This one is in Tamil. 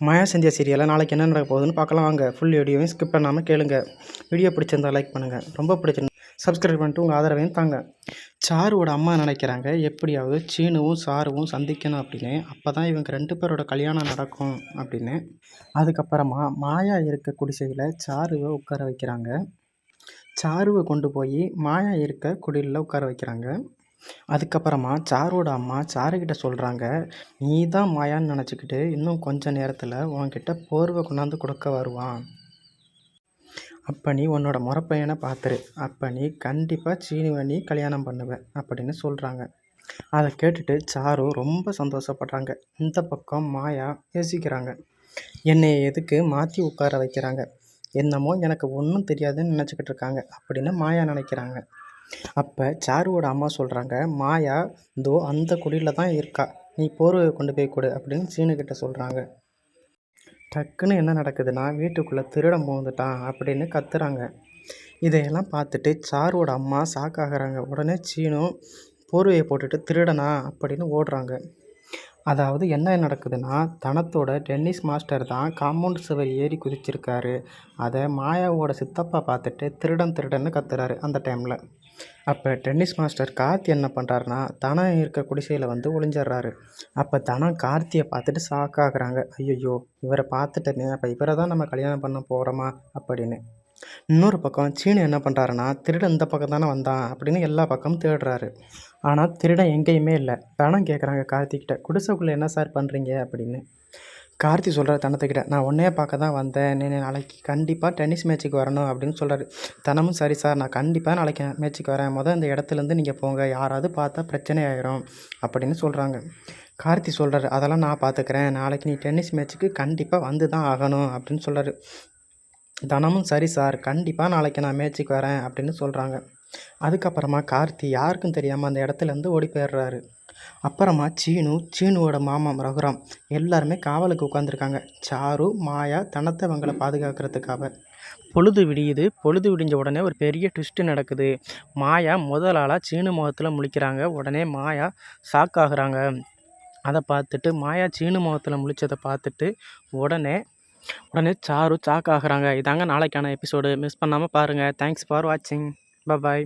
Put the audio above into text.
மாயா சந்தியா சீரியலில் நாளைக்கு என்ன நடக்க போகுதுன்னு பார்க்கலாம். வாங்க ஃபுல் வீடியோவையும் ஸ்கிப் பண்ணாமல் கேளுங்க. வீடியோ பிடிச்சிருந்தா லைக் பண்ணுங்கள் ரொம்ப பிடிச்சிருந்தா சப்ஸ்கிரைப் பண்ணிட்டு உங்கள் ஆதரவையும் தாங்க. சாருவோட அம்மா நினைக்கிறாங்க எப்படியாவது சீனுவும் சாருவும் சந்திக்கணும் அப்படின்னு. அப்போ தான் இவங்க ரெண்டு பேரோட கல்யாணம் நடக்கும் அப்படின்னு. அதுக்கப்புறமா மாயா இருக்க குடிசையில் சாருவை உட்கார வைக்கிறாங்க. சாருவை கொண்டு போய் மாயா இருக்க குடிலில் உட்கார வைக்கிறாங்க. அதுக்கப்புறமா சாரோட அம்மா சாருக்கிட்ட சொல்கிறாங்க நீ தான் மாயான்னு நினச்சிக்கிட்டு இன்னும் கொஞ்ச நேரத்தில் உன்கிட்ட போர்வை கொண்டாந்து கொடுக்க வருவான். அப்போ நீ உன்னோட முறப்பையனை பார்த்துரு அப்போ நீ கண்டிப்பாக சீனுவை நீ கல்யாணம் பண்ணுவேன் அப்படின்னு சொல்கிறாங்க அதை கேட்டுட்டு சாரு ரொம்ப சந்தோஷப்படுறாங்க. இந்த பக்கம் மாயா யோசிக்கிறாங்க. என்னை எதுக்கு மாற்றி உட்கார வைக்கிறாங்க? என்னமோ எனக்கு ஒன்றும் தெரியாதுன்னு நினச்சிக்கிட்டு இருக்காங்க அப்படின்னு மாயா நினைக்கிறாங்க. அப்போ சாருவோட அம்மா சொல்கிறாங்க மாயா இதோ அந்த குடியில் தான் இருக்கா. நீ போர்வை கொண்டு போய் கொடு அப்படின்னு சீனுக்கிட்ட சொல்கிறாங்க டக்குன்னு என்ன நடக்குதுன்னா வீட்டுக்குள்ளே திருடம் போந்துட்டான் அப்படின்னு கத்துறாங்க. இதையெல்லாம் பார்த்துட்டு சாருவோட அம்மா சாக்காகிறாங்க உடனே சீனும் போர்வையை போட்டுட்டு திருடனா? அப்படின்னு ஓடுறாங்க. அதாவது என்ன நடக்குதுன்னா தனத்தோட டென்னிஸ் மாஸ்டர் தான் காம்பவுண்ட் சுவர் ஏறி குதிச்சிருக்காரு. அதை மாயாவோட சித்தப்பா பார்த்துட்டு திருடன் திருடன்னு கத்துறாரு அந்த டைமில். அப்போ டென்னிஸ் மாஸ்டர் கார்த்தி என்ன பண்ணுறாருனா தனம் இருக்க குடிசையில் வந்து ஒளிஞ்சிடுறாரு அப்போ தனம் கார்த்தியை பார்த்துட்டு சாக்காகிறாங்க ஐயையோ இவரை பார்த்துட்டேனே அப்போ இவரை தான் நம்ம கல்யாணம் பண்ண போகிறோமா அப்படின்னு. இன்னொரு பக்கம் சீனு என்ன பண்ணுறாருன்னா திருடன் இந்த பக்கம் தானே வந்தான் அப்படின்னு எல்லா பக்கமும் தேடுறாரு. ஆனால் திருடன் எங்கேயுமே இல்லை. பணம் கேட்குறாங்க கார்த்திக்கிட்ட குடிசைக்குள்ளே என்ன சார் பண்ணுறீங்க அப்படின்னு. கார்த்தி சொல்கிறார் தனத்துக்கிட்ட நான் ஒன்றே பார்க்க தான் வந்தேன். நீ நாளைக்கு கண்டிப்பாக டென்னிஸ் மேட்ச்சுக்கு வரணும் அப்படின்னு சொல்கிறாரு தனமும் சரி சார் நான் கண்டிப்பாக நாளைக்கு மேட்ச்சுக்கு வரேன். மொதல் இந்த இடத்துலேருந்து நீங்கள் போங்க. யாராவது பார்த்தா பிரச்சனை ஆயிரும் அப்படின்னு சொல்கிறாங்க கார்த்தி சொல்கிறாரு அதெல்லாம் நான் பார்த்துக்கிறேன். நாளைக்கு நீ டென்னிஸ் மேட்ச்சுக்கு கண்டிப்பாக வந்து தான் ஆகணும் அப்படின்னு சொல்கிறாரு தனமும் சரி சார் கண்டிப்பாக நாளைக்கு நான் மேட்ச்சுக்கு வரேன் அப்படின்னு சொல்கிறாங்க அதுக்கப்புறமா கார்த்தி யாருக்கும் தெரியாமல் அந்த இடத்துலேருந்து ஓடி போயிடுறாரு அப்புறமா சீனு சீனுவோட மாமா ரகுராம் எல்லாருமே காவலுக்கு உட்காந்துருக்காங்க சாரு மாயா தனத்தை அவங்கள பாதுகாக்கிறதுக்காக. பொழுது விடியுது. பொழுது விடிஞ்ச உடனே ஒரு பெரிய ட்விஸ்ட்டு நடக்குது. மாயா முதல் ஆளாக சீனு முகத்தில் முழிக்கிறாங்க. உடனே மாயா ஷாக் ஆகுறாங்க. அதை பார்த்துட்டு மாயா சீனு முகத்தில் முழிச்சதை பார்த்துட்டு உடனே உடனே சாரு சாக் ஆகுறாங்க. இதாங்க நாளைக்கான எபிசோடு மிஸ் பண்ணாமல் பாருங்கள் தேங்க்ஸ் ஃபார் வாட்சிங் பாய்